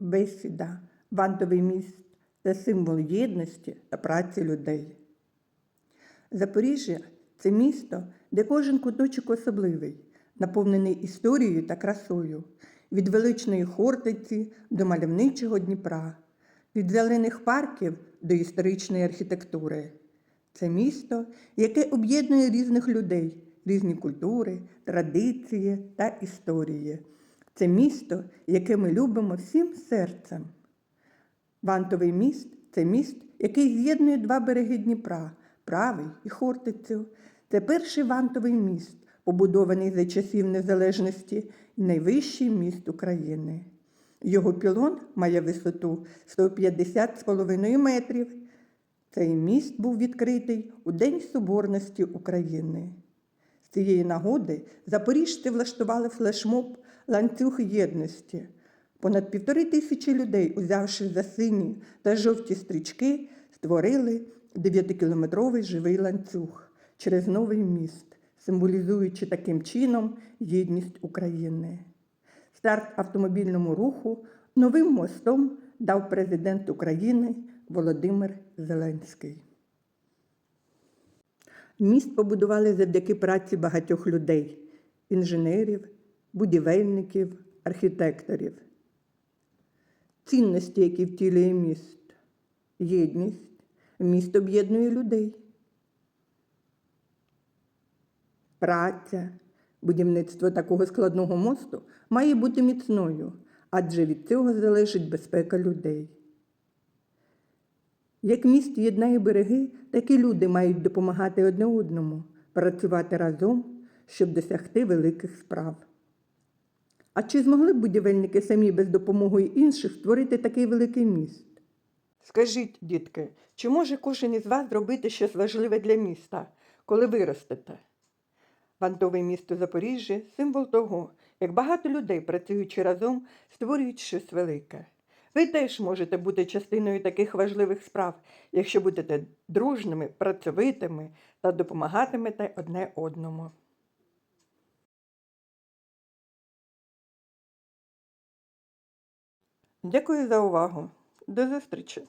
бесіда, вантовий міст це символ єдності та праці людей. Запоріжжя це місто, де кожен куточок особливий, наповнений історією та красою, від величної Хортиці до мальовничого Дніпра, від зелених парків до історичної архітектури. Це місто, яке об'єднує різних людей, різні культури, традиції та історії. Це місто, яке ми любимо всім серцем. Вантовий міст це міст, який з'єднує два береги Дніпра правий і Хортицю. Це перший вантовий міст, побудований за часів незалежності і найвищий міст України. Його пілон має висоту 150,5 метрів. Цей міст був відкритий у День Соборності України. Цієї нагоди запоріжці влаштували флешмоб ланцюг єдності. Понад півтори тисячі людей, узявши за сині та жовті стрічки, створили 9-кілометровий живий ланцюг через новий міст, символізуючи таким чином єдність України. Старт автомобільному руху новим мостом дав президент України Володимир Зеленський. Міст побудували завдяки праці багатьох людей інженерів, будівельників, архітекторів. Цінності, які втілює міст, єдність, міст об'єднує людей. Праця, будівництво такого складного мосту має бути міцною, адже від цього залежить безпека людей. Як міст єднає береги, так і люди мають допомагати одне одному, працювати разом, щоб досягти великих справ. А чи змогли б будівельники самі без допомоги інших створити такий великий міст? Скажіть, дітки, чи може кожен із вас зробити щось важливе для міста, коли виростете? Вантовий місто Запоріжжя символ того, як багато людей, працюючи разом, створюють щось велике. Ви теж можете бути частиною таких важливих справ, якщо будете дружними, працьовитими та допомагатимете одне одному. Дякую за увагу. До зустрічі!